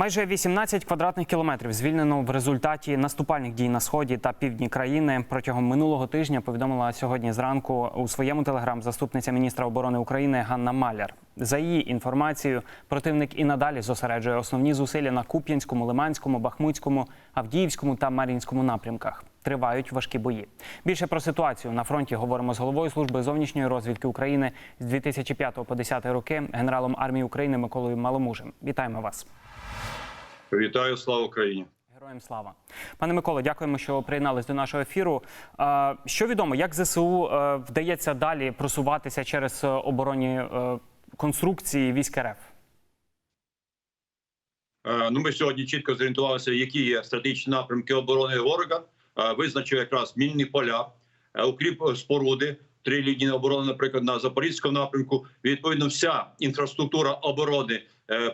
Майже 18 квадратних кілометрів звільнено в результаті наступальних дій на сході та півдні країни. Протягом минулого тижня повідомила сьогодні зранку у своєму телеграм заступниця міністра оборони України Ганна Маляр. За її інформацією, противник і надалі зосереджує основні зусилля на Куп'янському, Лиманському, Бахмутському, Авдіївському та Мар'їнському напрямках. Тривають важкі бої. Більше про ситуацію на фронті говоримо з головою служби зовнішньої розвідки України з 2005 по 10 роки, генералом армії України Миколою Маломужем. Вітаємо вас. Вітаю, слава Україні. Героям слава, пане Миколо, дякуємо, що приєднались до нашого ефіру. Що відомо, як ЗСУ е, вдається далі просуватися через е, оборонні е, конструкції військ РФ? Ну, ми сьогодні чітко зорієнтувалися, які є стратегічні напрямки оборони ворога. Визначив якраз мінні поля, укріп споруди, три лінії оборони, наприклад, на запорізькому напрямку. Відповідно, вся інфраструктура оборони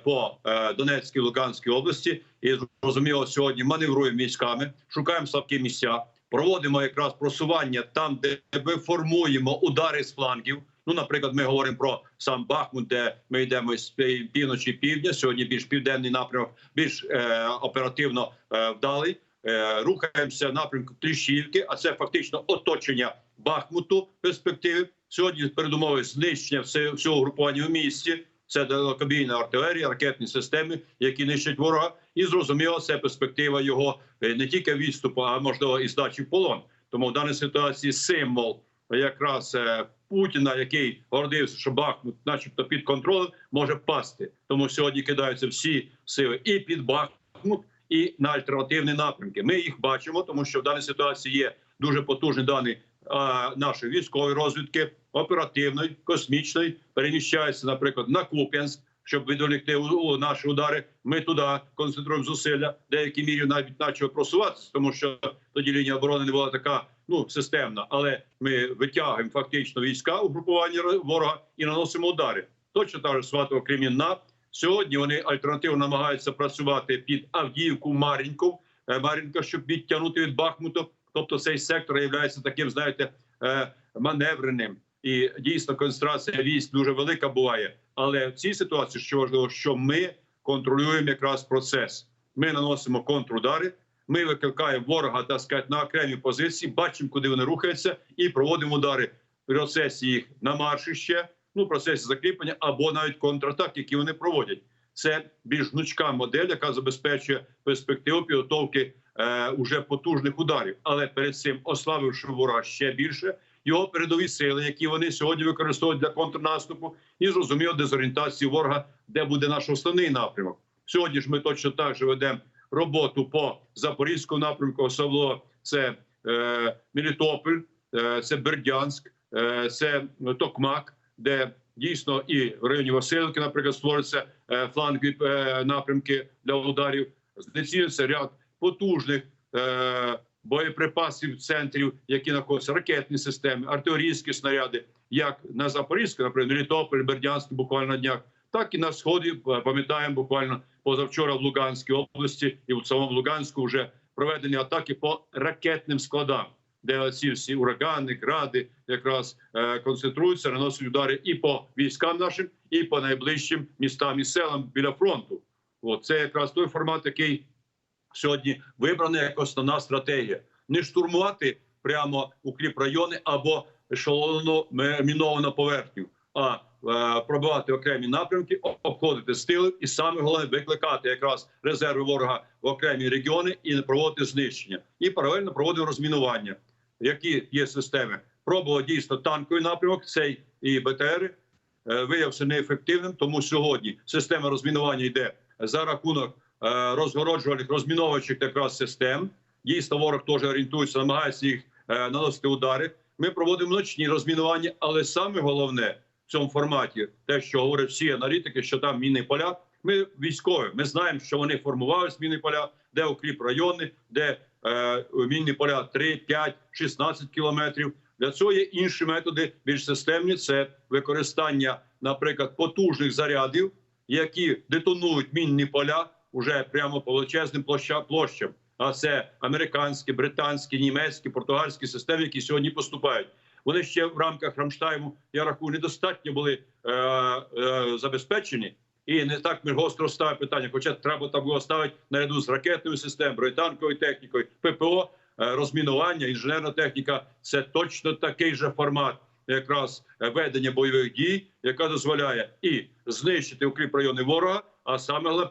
по е, Донецькій Луганській області. І зрозуміло, сьогодні маневруємо військами, шукаємо слабкі місця, проводимо якраз просування там, де ми формуємо удари з флангів. Ну, наприклад, ми говоримо про сам Бахмут, де ми йдемо з півночі півдня. Сьогодні більш південний напрямок, більш е, оперативно е, вдалий. Е, рухаємося напрямку Кліщівки, а це фактично оточення Бахмуту в перспективі. Сьогодні передумови знищення всього групування в місті. Це далекобійна артилерія, ракетні системи, які нищать ворога, і зрозуміло, це перспектива його е, не тільки відступу, а можливо і здачі в полон. Тому в даній ситуації символ якраз е, Путіна, який гордився, що Бахмут, начебто, під контролем, може пасти. Тому сьогодні кидаються всі сили і під Бахмут, і на альтернативні напрямки. Ми їх бачимо, тому що в даній ситуації є дуже потужні дані нашої військової розвідки, оперативної, космічної, переміщаються, наприклад, на Куп'янськ. Щоб відволікти наші удари, ми туди концентруємо зусилля. В деякій мірі навіть почали просуватися, тому що тоді лінія оборони не була така ну системна. Але ми витягуємо фактично війська угрупування ворога і наносимо удари. Точно так же Сватово Кремінна. Сьогодні вони альтернативно намагаються працювати під Авдіївку, Мар'їнку, Е, Мар'їнка, щоб відтягнути від Бахмуту. Тобто цей сектор є таким, знаєте, е, маневреним. І дійсно концентрація військ дуже велика буває. Але в цій ситуації що важливо, що ми контролюємо якраз процес. Ми наносимо контрудари, ми викликаємо ворога так сказати, на окремі позиції, бачимо, куди вони рухаються, і проводимо удари в процесі їх на марші ще, ну процесі закріплення або навіть контратак, які вони проводять. Це більш гнучка модель, яка забезпечує перспективу підготовки е, уже потужних ударів. Але перед цим ослабивши ворога ще більше, його передові сили, які вони сьогодні використовують для контрнаступу, і зрозуміло дезорієнтації ворога, де буде наш основний напрямок. Сьогодні ж ми точно так же ведемо роботу по запорізькому напрямку, особливо це е, Мелітополь, е, це Бердянськ, е, це Токмак, де дійсно і в районі Васильівки, наприклад, створюються е, флангові е, напрямки для ударів. Знецінюється ряд потужних е, боєприпасів центрів, які знаходяться ракетні системи, артилерійські снаряди, як на Запорізьку, наприклад, Мелітополь, Бердянськ, буквально днях, так і на сході. е, Пам'ятаємо буквально позавчора в Луганській області і в самому Луганську вже проведені атаки по ракетним складам, де ці всі урагани, гради якраз е, концентруються, наносять удари і по військам нашим, і по найближчим містам і селам біля фронту. От це якраз той формат, який сьогодні вибраний як основна стратегія. Не штурмувати прямо укріп райони або ешелонну міновану поверхню, а е, пробивати окремі напрямки, обходити з тилу, і саме головне викликати якраз резерви ворога в окремі регіони і не проводити знищення, і паралельно проводити розмінування. Які є системи? Пробував дійсно танковий напрямок, цей і БТР е, виявився неефективним. Тому сьогодні система розмінування йде за рахунок розгороджувальних розміновуючих якраз систем. Дійсно, ворог теж орієнтується, намагається їх е, наносити удари. Ми проводимо ночні розмінування, але саме головне в цьому форматі, те, що говорять всі аналітики, що там мінні поля. Ми військові. Ми знаємо, що вони формувалися мінні поля, де укріп райони, де е, мінні поля 3, 5, 16 кілометрів. Для цього є інші методи більш системні. Це використання, наприклад, потужних зарядів, які детонують мінні поля уже прямо по величезним площам. А це американські, британські, німецькі, португальські системи, які сьогодні поступають. Вони ще в рамках Рамштайму, я рахую, недостатньо були е, е, забезпечені. І не так ми гостро ставимо питання. Хоча треба там було ставити наряду з ракетною системою, бронетанковою технікою, ППО, е, розмінування, інженерна техніка. Це точно такий же формат якраз ведення бойових дій, яка дозволяє і знищити укріп райони ворога, а саме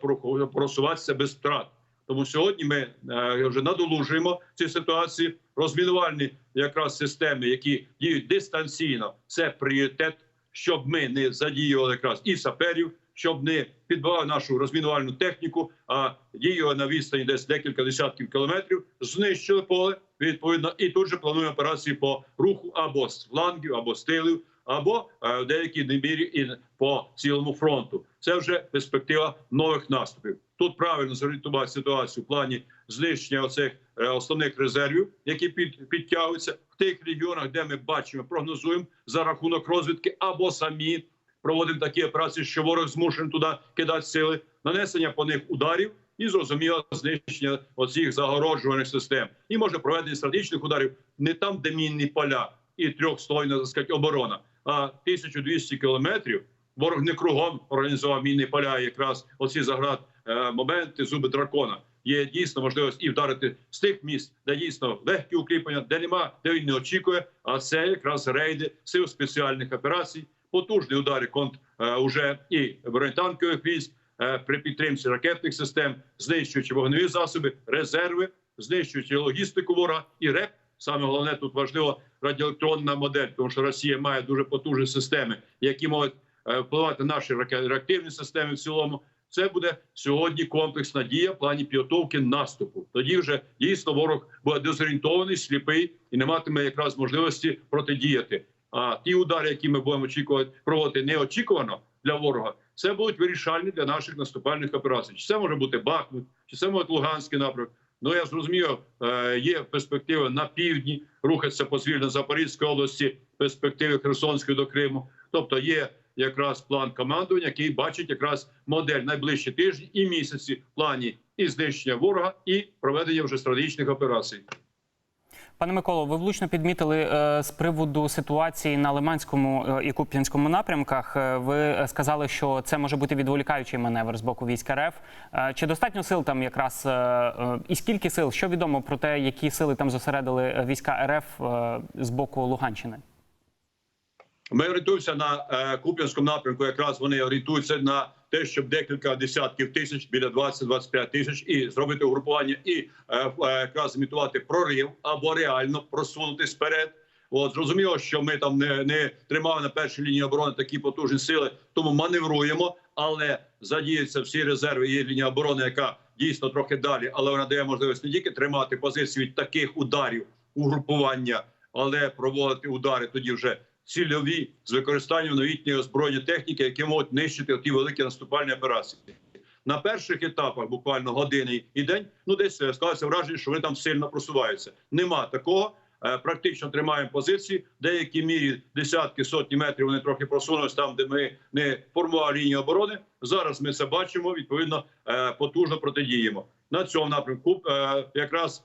просуватися без втрат. Тому сьогодні ми е, вже надолужуємо ці ситуації. Розмінувальні якраз системи, які діють дистанційно, це пріоритет, щоб ми не задіювали якраз і саперів, щоб не підбивали нашу розмінувальну техніку, а діяли на відстані десь декілька десятків кілометрів, знищили поле відповідно, і тут же плануємо операції по руху або з флангів, або з тилів, або е, в деякій мірі і по цілому фронту. Це вже перспектива нових наступів. Тут правильно зорієнтувати ситуацію в плані знищення оцих е, основних резервів, які під, підтягуються в тих регіонах, де ми бачимо, прогнозуємо за рахунок розвідки або самі проводимо такі операції, що ворог змушений туди кидати сили, нанесення по них ударів. І зрозуміло знищення оцих загороджуваних систем, і може проведення стратегічних ударів не там, де мінні поля і трьохслойна так сказати, оборона, 1200 кілометрів. Ворог не кругом організував мінні поля. Якраз оці заград е, моменти зуби дракона. Є дійсно можливість і вдарити з тих місць, де дійсно легкі укріплення, де нема, де він не очікує. А це якраз рейди сил спеціальних операцій, потужні удари конт е, уже і бронетанкових військ е, при підтримці ракетних систем, знищуючи вогневі засоби, резерви, знищуючи логістику ворога і РЕП. Саме головне тут важливо радіоелектронна модель, тому що Росія має дуже потужні системи, які можуть е, впливати на наші реактивні системи в цілому. Це буде сьогодні комплексна дія в плані підготовки наступу. Тоді вже дійсно ворог буде дезорієнтований, сліпий і не матиме якраз можливості протидіяти. А ті удари, які ми будемо очікувати проводити неочікувано для ворога, це будуть вирішальні для наших наступальних операцій. Чи це може бути Бахмут, чи це може бути Луганський напрямок. Ну я зрозумів, е, є перспектива на півдні рухатися по звільно Запорізької області, перспективи Херсонської до Криму. Тобто є якраз план командування, який бачить якраз модель найближчі тижні і місяці в плані і знищення ворога, і проведення вже стратегічних операцій. Пане Миколо, ви влучно підмітили е, з приводу ситуації на Лиманському е, і Куп'янському напрямках. Е, ви сказали, що це може бути відволікаючий маневр з боку військ РФ. Чи достатньо сил там якраз і скільки сил? Що відомо про те, які сили там зосередили війська РФ з боку Луганщини? Ми орієнтуємося на е, Куп'янському напрямку. Якраз вони орієнтуються на те, щоб декілька десятків тисяч, біля 20-25 тисяч, і зробити угрупування, і е, е, якраз імітувати прорив або реально просунутись вперед. От зрозуміло, що ми там не, не тримали на першій лінії оборони такі потужні сили, тому маневруємо, але задіються всі резерви. Є лінія оборони, яка дійсно трохи далі, але вона дає можливість не тільки тримати позиції від таких ударів угрупування, але проводити удари тоді вже цільові з використанням новітньої озброєння техніки, які можуть нищити ті великі наступальні операції. На перших етапах, буквально години і день, ну десь е, склалося враження, що вони там сильно просуваються. Нема такого. Е, Практично тримаємо позиції. В деякій мірі десятки сотні метрів вони трохи просунулися там, де ми не формували лінію оборони. Зараз ми це бачимо. Відповідно, е, потужно протидіємо на цьому напрямку. Якраз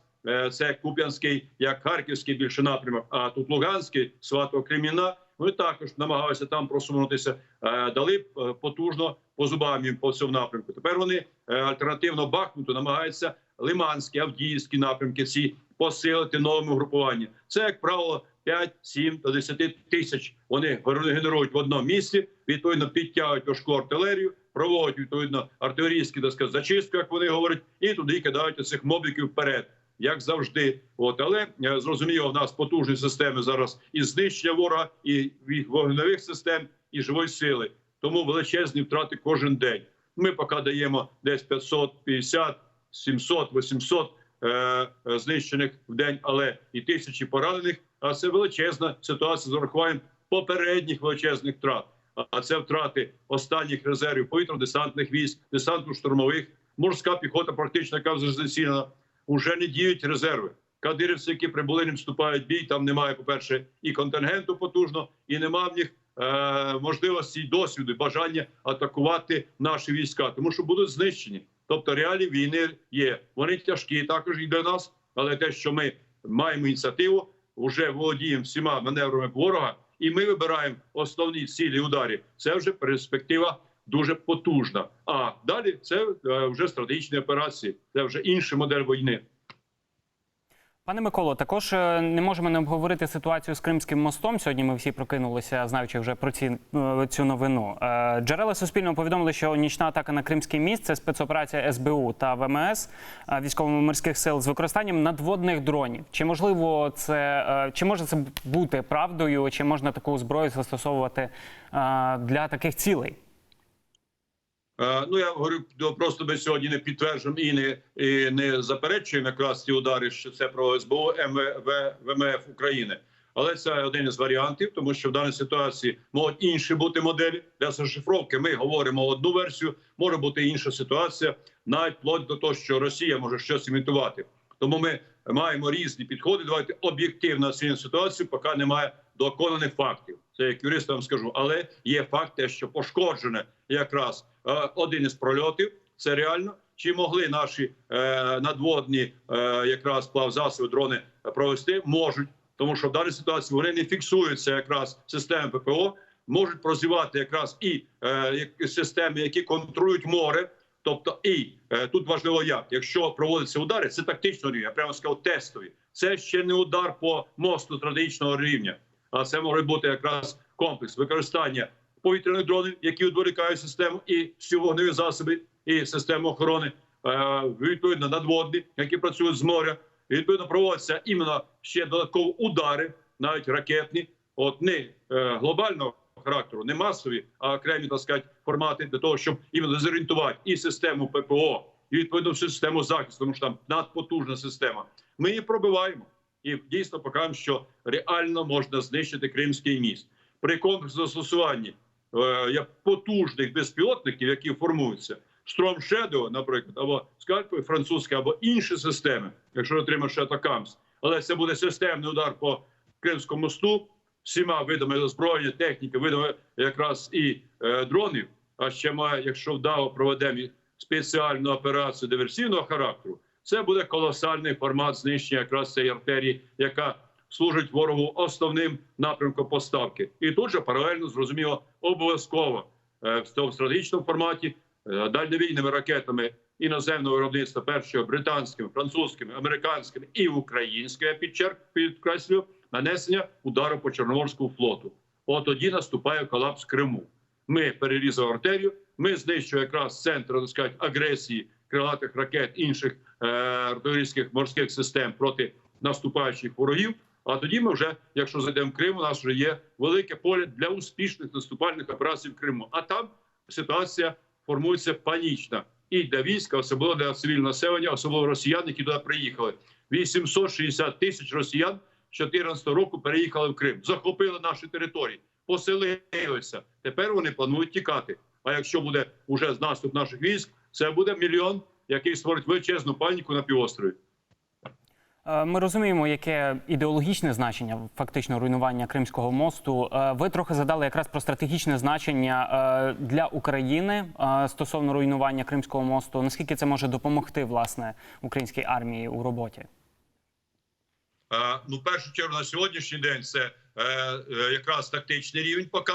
це Куп'янський, як Харківський більше напрямок. А тут Луганський, Свато Креміна. Ми також намагалися там просунутися. Е, Дали е, потужно по зубам їм по цьому напрямку. Тепер вони е, альтернативно Бахмуту намагаються Лиманські, Авдіївські напрямки ці посилити новими угрупуваннями. Це як правило 5, 7 до 10 тисяч. Вони генерують в одному місці. Відповідно, підтягують важку артилерію, проводять відповідно артилерійські так сказати, зачистку, як вони говорять, і туди кидають цих мобіків вперед. Як завжди, от але е, зрозуміло, в нас потужні системи зараз і знищення ворога, і вогневих систем, і живої сили. Тому величезні втрати кожен день. Ми поки даємо десь 550, 700, 800 е, знищених в день, але і тисячі поранених. А це величезна ситуація з урахуванням попередніх величезних втрат. А- це втрати останніх резервів повітряно-десантних військ, десантно-штурмових, морська піхота, практично яка вже знесілена. Уже не діють резерви. Кадирівці, які прибули, не вступають в бій. Там немає, по перше, і контингенту потужно, і немає в них е, можливості, і досвіду, бажання атакувати наші війська, тому що будуть знищені. Тобто реалії війни є. Вони тяжкі також і для нас, але те, що ми маємо ініціативу, вже володіємо всіма маневрами ворога, і ми вибираємо основні цілі ударів. Це вже перспектива дуже потужна. А далі це е, вже стратегічні операції, це вже інша модель війни. Пане Миколо, також е, не можемо не обговорити ситуацію з Кримським мостом. Сьогодні ми всі прокинулися, знаючи вже про ці, е, цю новину. Джерела Суспільного повідомили, що нічна атака на Кримський міст це спецоперація СБУ та ВМС військово-морських сил з використанням надводних дронів. Чи можливо це чи може це бути правдою, чи можна таку зброю застосовувати для таких цілей? Е, Ну я говорю, просто ми сьогодні не підтверджуємо і не і не заперечуємо якраз ці удари, що це про СБУ МВ, ВМФ України. Але це один із варіантів, тому що в даній ситуації можуть інші бути моделі для зашифровки. Ми говоримо одну версію, може бути інша ситуація, навіть вплоть до того, що Росія може щось імітувати. Тому ми маємо різні підходи. Давайте об'єктивно оцінимо ситуацію, поки немає доконаних фактів. Це як юрист вам скажу, але є факт, те, що пошкоджене якраз е, один із прольотів. Це реально. Чи могли наші е, надводні е, якраз плавзасоби дрони провести? Можуть, тому що в даній ситуації вони не фіксуються якраз системи ППО, можуть прозівати якраз і системи, які контролюють море. Тобто, і е, тут важливо як, якщо проводяться удари, це тактично рівня, я прямо сказав, тестові. Це ще не удар по мосту стратегічного рівня, а це може бути якраз комплекс використання повітряних дронів, які відволікають систему, і всі вогневі засоби, і систему охорони, е, відповідно надводні, які працюють з моря. Відповідно проводяться іменно ще додаткові удари, навіть ракетні, от не е, глобального характеру, не масові, а окремі так сказати, формати для того, щоб іменно зорієнтувати і систему ППО, і відповідно всю систему захисту, тому що там надпотужна система. Ми її пробиваємо і дійсно покажемо, що реально можна знищити Кримський міст при комплексному застосуванні е, потужних безпілотників, які формуються. Storm Shadow, наприклад, або скальпи французькі, або інші системи, якщо отримаєш атакамс. Але це буде системний удар по Кримському мосту всіма видами озброєння, техніки, видами якраз і е, дронів. А ще має, якщо вдало проведемо спеціальну операцію диверсійного характеру, це буде колосальний формат знищення якраз цієї артерії, яка служить ворогу основним напрямком поставки. І тут же паралельно зрозуміло обов'язково е, в цьому стратегічному форматі е, дальньовійними ракетами іноземного виробництва першого британськими, французькими, американськими і українськими підчерк підкреслю нанесення удару по Чорноморському флоту. От тоді наступає колапс Криму. Ми перерізали артерію, ми знищуємо якраз центр так сказати, агресії крилатих ракет інших е, артилерійських морських систем проти наступаючих ворогів. А тоді ми вже, якщо зайдемо в Крим, у нас вже є велике поле для успішних наступальних операцій в Криму. А там ситуація формується панічна і для війська, особливо для цивільного населення, особливо росіян, які туди приїхали. 860 тисяч росіян з 2014 року переїхали в Крим, захопили наші території, поселилися. Тепер вони планують тікати. А якщо буде уже наступ наших військ, це буде мільйон, який створить величезну паніку на півострові. Е, Ми розуміємо, яке ідеологічне значення фактично руйнування Кримського мосту. Е, Ви трохи задали якраз про стратегічне значення е, для України стосовно руйнування Кримського мосту. Наскільки це може допомогти власне українській армії у роботі? Ну, в першу чергу на сьогоднішній день це якраз тактичний рівень поки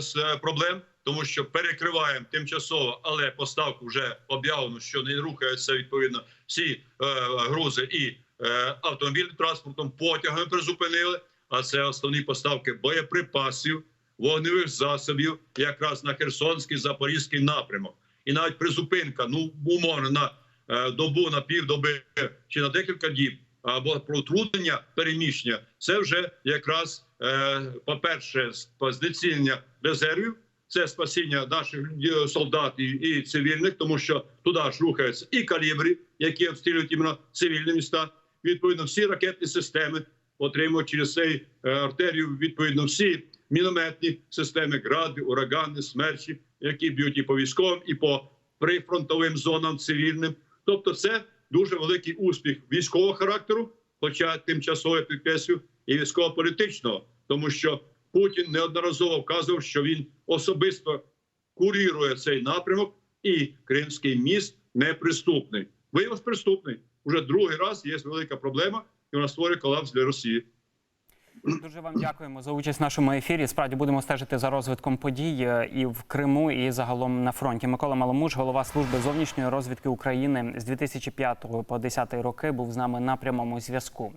з е, проблем, тому що перекриваємо тимчасово, але поставку вже об'явлено, що не рухаються відповідно всі е, грузи і е, автомобільним транспортом, потягами призупинили. А це основні поставки боєприпасів, вогневих засобів, якраз на Херсонський Запорізький напрямок. І навіть призупинка, ну умовно на е, добу, на півдоби чи на декілька діб або про утруднення переміщення, це вже якраз е, по-перше, знецінення резервів, це спасіння наших е, солдат і, і цивільних, тому що туди ж рухаються і калібри, які обстрілюють іменно цивільні міста. Відповідно, всі ракетні системи отримують через цей е, артерію. Відповідно, всі мінометні системи, гради, урагани, смерчі, які б'ють і по військовим, і по прифронтовим зонам цивільним. Тобто, це дуже великий успіх військового характеру, хоча тимчасово підкреслю, і військово-політичного, тому що Путін неодноразово вказував, що він особисто курірує цей напрямок, і Кримський міст неприступний. Виявився приступний. Уже другий раз є велика проблема, і вона створює колапс для Росії. Дуже вам дякуємо за участь в нашому ефірі. Справді будемо стежити за розвитком подій е, і в Криму, і загалом на фронті. Микола Маломуж, голова служби зовнішньої розвідки України з 2005 по 2010 роки, був з нами на прямому зв'язку.